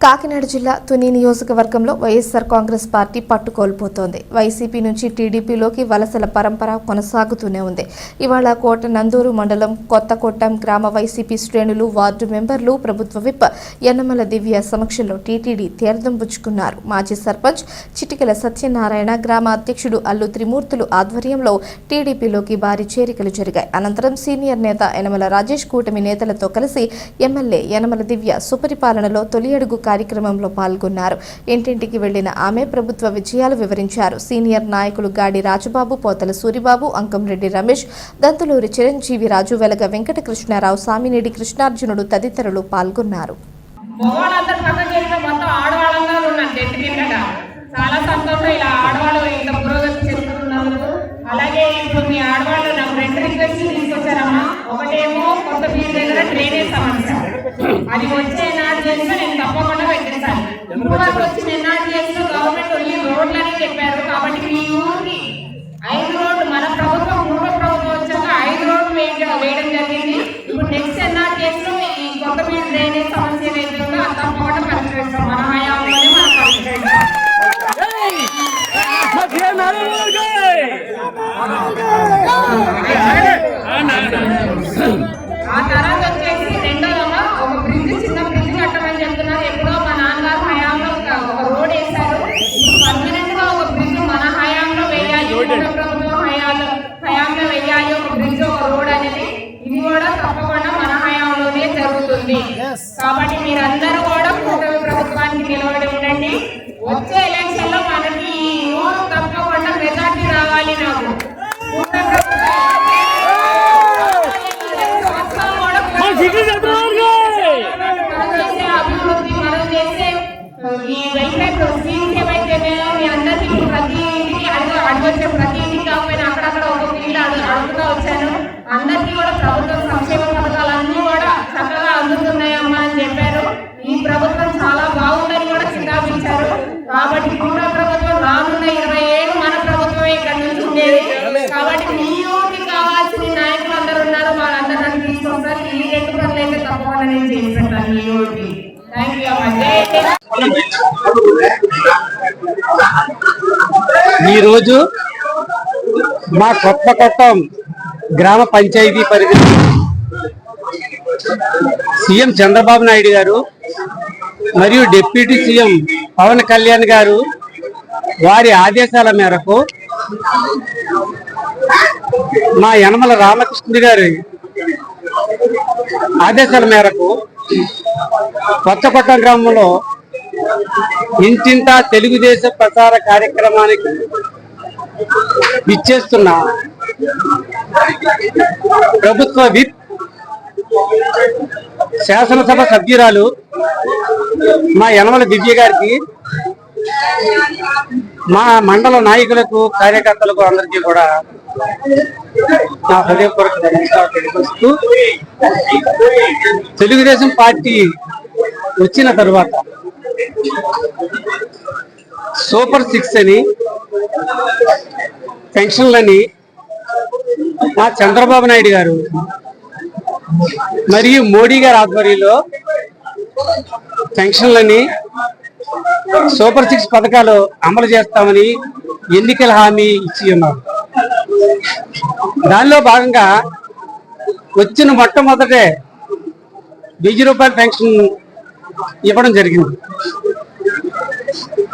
Kakinada జిల్లా తుని నియోజకవర్గంలో YSR Congress party పట్టు కోల్పోతోంది వైసీపీ నుంచి టీడీపీలోకి వలసల పరంపర కొనసాగుతూనే ఉంది. ఇవాళ కోట నందూరు మండలం కొత్తకోట్టం గ్రామ వైసీపీ శ్రేణులు వార్డు మెంబర్లు ప్రభుత్వ విప్ యన్నమల దివ్య సమక్షంలో టీటీడీ తీర్థం పుచ్చుకున్నారు. మాజీ సర్పంచ్ చిటికెల సత్యనారాయణ గ్రామ అధ్యక్షుడు అల్లు త్రిమూర్తులు ఆధ్వర్యంలో టీడీపీలోకి భారీ చేరికలు జరిగాయి. అనంతరం సీనియర్ నేత యనమల రాజేష్ కూటమి నేతలతో కలిసి ఎమ్మెల్యే యనమల దివ్య సుపరిపాలనలో తొలి అడుగు కార్యక్రమంలో పాల్గొన్నారు. ఇంటింటికి వెళ్ళిన ఆమె ప్రభుత్వ విజయాలు వివరించారు. సీనియర్ నాయకులు గాడి రాజుబాబు పోతల సూరిబాబు అంకంరెడ్డి రమేష్ దంతులూరి చిరంజీవి రాజు వెలగ వెంకటకృష్ణారావు సామినేడి కృష్ణార్జునుడు తదితరులు పాల్గొన్నారు. చాలా సంతోషం. ఇలా ఆడవాళ్ళు ఇంత పురోగతి చెందుతున్నందుకు. అలాగే ఇప్పుడు మీ ఆడవాళ్ళు నాకు రెండు రిక్వెస్ట్ తీసుకొచ్చారమ్మా. ఒకటేమో కొత్త ఫీల్డ్ దగ్గర డ్రైనేజ్ సమస్య. అది వచ్చే నేను తప్పకుండా పెట్టిస్తాను. ఇప్పుడు వరకు వచ్చి చేసిన గవర్నమెంట్ ఓన్లీ రోడ్లని చెప్పారు. కాబట్టి మీ ఐదు రోడ్లు మన ప్రభుత్వం పూర్వ ప్రభుత్వం వచ్చాక ఐదు రోడ్లు వేయడం వేయడం జరిగింది. ఇప్పుడు నెక్స్ట్ ఎన్ఆర్ కేసులో ఈ కొత్త మీద డ్రైనేజ్ సమస్య ఏదైతే తప్పకుండా పరిష్కరిస్తాం. మన హయాంలోనే మనం పరిష్కరిస్తాం. ఆ తర్వాత వచ్చేసి రెండోదమ్మా ఒక బ్రిడ్జ్ చిన్న బ్రిడ్జ్ కట్టమని చెప్తున్నారు ఎప్పుడో మా నాన్నగారు హయాంలో ఒక ఒక రోడ్ వేశారు ఇప్పుడు పర్మనెంట్గా ఒక బ్రిడ్జ్ మన హయాంలో వేయాలి మన ప్రభుత్వం హయాంలో హయాంలో వేయాలి ఒక బ్రిడ్జ్ ఒక రోడ్ అనేది ఇది కూడా తప్పకుండా మన హయాంలోనే జరుగుతుంది కాబట్టి మీరందరూ కూడా కూటమి ప్రభుత్వానికి నిలబడి ఉండండి. వచ్చే ఎలక్షన్లో మనకి ఊరు తప్పకుండా మెజార్టీ రావాలి నాకు. అభివృద్ధి మనం చేసే ఈ మీ అందరికీ ప్రతి ఇంటికి అడుగు అడుగొచ్చే ప్రతి ఇంటికి కాకపోయినా అక్కడక్కడ ఇల్లు అడుగు అడుగుతూ వచ్చాను. అందరికీ కూడా ప్రభుత్వం సంక్షేమ పథకాలన్నీ కూడా చక్కగా అందుతున్నాయమ్మా అని చెప్పారు ఈ ప్రభుత్వం చాలా బాగుందని కూడా కితాబించారు కాబట్టి కూడా ప్రభుత్వం రానున్న ఇరవై ఏళ్ళు మన ప్రభుత్వమే ఇక్కడ నుంచి ఉండేది కాబట్టి మీ ఊరికి కావాల్సిన నాయకులు అందరూ ఉన్నారు. వాళ్ళందరూ తీసుకొస్తారు. ఈ రెండు పనులు అయితే తప్పకుండా నేను చేసి పెడతాను. మీ ఊరికి థ్యాంక్ యూ అమ్మా ఈరోజు మా కొత్త కొత్త గ్రామ పంచాయతీ పరిధి సీఎం చంద్రబాబు నాయుడు గారు మరియు డిప్యూటీ సీఎం పవన్ కళ్యాణ్ గారు వారి ఆదేశాల మేరకు మా యనమల రామకృష్ణుడి గారి ఆదేశాల మేరకు కొత్తకొట్ట గ్రామంలో ఇంటింటా తెలుగుదేశం ప్రచార కార్యక్రమానికి ఇచ్చేస్తున్న ప్రభుత్వ విప్ శాసనసభ సభ్యురాలు మా యనమల దివ్య గారికి మా మండల నాయకులకు కార్యకర్తలకు అందరికీ కూడా నా హృదయపూర్వక నమస్కారం తెలియపరుస్తూ తెలుగుదేశం పార్టీ వచ్చిన తర్వాత సూపర్ సిక్స్ అని పెన్షన్లని మా చంద్రబాబు నాయుడు గారు మరియు మోడీ గారి ఆధ్వర్యంలో పెన్షన్లని సూపర్ సిక్స్ పథకాలు అమలు చేస్తామని ఎన్నికల హామీ ఇచ్చి ఉన్నారు. దానిలో భాగంగా వచ్చిన మొట్టమొదటే వెయ్యి రూపాయల పెన్షన్ ఇవ్వడం జరిగింది.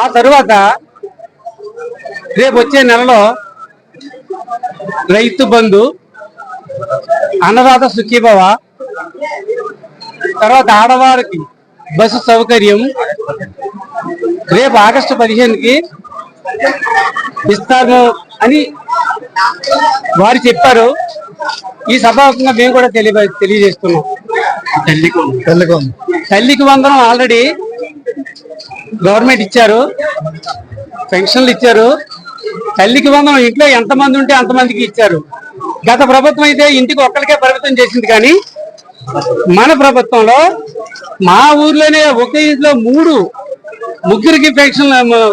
ఆ తరువాత రేపు వచ్చే నెలలో రైతు బంధు అన్నదాత సుఖీభవ తర్వాత ఆడవారికి బస్సు సౌకర్యం రేపు ఆగస్టు పదిహేనుకి ఇస్తాము అని వారు చెప్పారు. ఈ సభాముఖంగా మేము కూడా తెలియ తెలియజేస్తున్నాం. తల్లికి. వందనం ఆల్రెడీ గవర్నమెంట్ ఇచ్చారు. పెన్షన్లు ఇచ్చారు. తల్లికి వందనం ఇంట్లో ఎంతమంది ఉంటే అంతమందికి ఇచ్చారు. గత ప్రభుత్వం అయితే ఇంటికి ఒక్కరికే పరిమితం చేసింది కానీ మన ప్రభుత్వంలో మా ఊర్లోనే ఒకే ఇంట్లో మూడు ముగ్గురికి పెన్షన్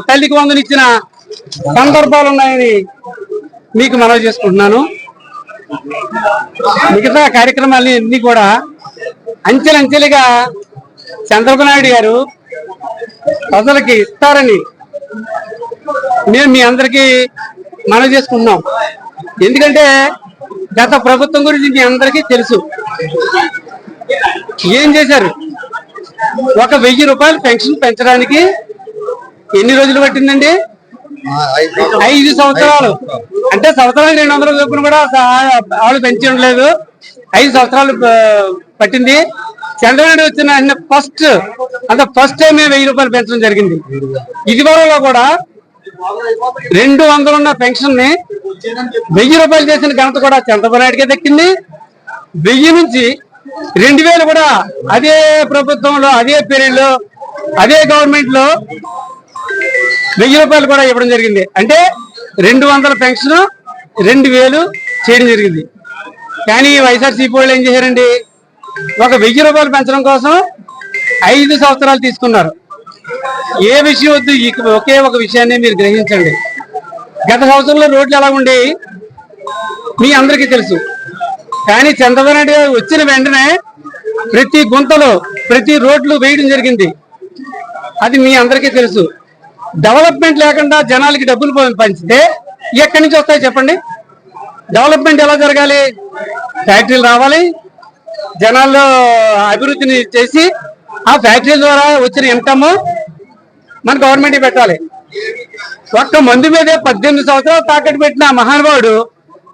తల్లికి వందన ఇచ్చిన సందర్భాలు ఉన్నాయని మీకు మనవి చేసుకుంటున్నాను. మిగతా కార్యక్రమాలని అన్ని కూడా అంచెలంచెలుగా చంద్రబాబు నాయుడు గారు ప్రజలకి ఇస్తారని మేము మీ అందరికీ మనవి చేసుకుంటున్నాం. ఎందుకంటే గత ప్రభుత్వం గురించి మీ అందరికీ తెలుసు. ఏం చేశారు? ఒక వెయ్యి రూపాయలు పెన్షన్ పెంచడానికి ఎన్ని రోజులు పట్టిందండి? ఐదు సంవత్సరాలు. అంటే సంవత్సరాలు రెండు వందల చొప్పున కూడా ఆవిడ పెంచి ఉండలేదు ఐదు సంవత్సరాలు పట్టింది. చంద్రబాబు వచ్చిన ఫస్ట్ అంటే ఫస్ట్ టైం వెయ్యి రూపాయలు పెంచడం జరిగింది. ఇది వరలో కూడా రెండు వందలు ఉన్న పెన్షన్ని వెయ్యి రూపాయలు చేసిన ఘనత కూడా చంద్రబాబు నాయుడుకే దక్కింది. వెయ్యి నుంచి రెండు వేలు కూడా అదే ప్రభుత్వంలో అదే పీరియడ్లో అదే గవర్నమెంట్లో వెయ్యి రూపాయలు కూడా ఇవ్వడం జరిగింది. అంటే రెండు వందల పెన్షన్ రెండు వేలు చేయడం జరిగింది. కానీ వైఎస్ఆర్సీపీ వాళ్ళు ఏం చేశారండి? ఒక వెయ్యి రూపాయలు పెంచడం కోసం ఐదు సంవత్సరాలు తీసుకున్నారు. ఏ విషయం వద్దు ఈ ఒకే ఒక విషయాన్ని మీరు గ్రహించండి. గత సంవత్సరంలో రోడ్లు ఎలా ఉండి మీ అందరికీ తెలుసు. కానీ చంద్రబాబు నాయుడు గారు వచ్చిన వెంటనే ప్రతి గుంతలో ప్రతి రోడ్లు వేయడం జరిగింది. అది మీ అందరికీ తెలుసు. డెవలప్మెంట్ లేకుండా జనాలకి డబ్బులు పంచితే ఎక్కడి నుంచి వస్తాయి చెప్పండి? డెవలప్మెంట్ ఎలా జరగాలి? ఫ్యాక్టరీలు రావాలి. జనాల్లో అభివృద్ధిని చేసి ఆ ఫ్యాక్టరీ ద్వారా వచ్చిన ఇన్కమ్ మన గవర్నమెంట్ పెట్టాలి. ఒక్క మందు మీదే పద్దెనిమిది సంవత్సరాలు తాకట్టు పెట్టిన మహానుభావుడు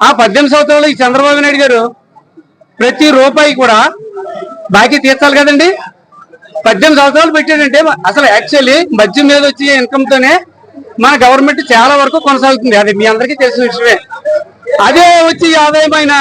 ఆ పద్దెనిమిది సంవత్సరాలు ఈ చంద్రబాబు నాయుడు గారు ప్రతి రూపాయి కూడా బాకీ తీర్చాలి కదండి? పద్దెనిమిది సంవత్సరాలు పెట్టాడంటే అసలు యాక్చువల్లీ మద్యం మీద వచ్చే ఇన్కమ్ తోనే మన గవర్నమెంట్ చాలా వరకు కొనసాగుతుంది. అది మీ అందరికీ తెలిసిన విషయమే. అదే వచ్చి ఆదాయమైన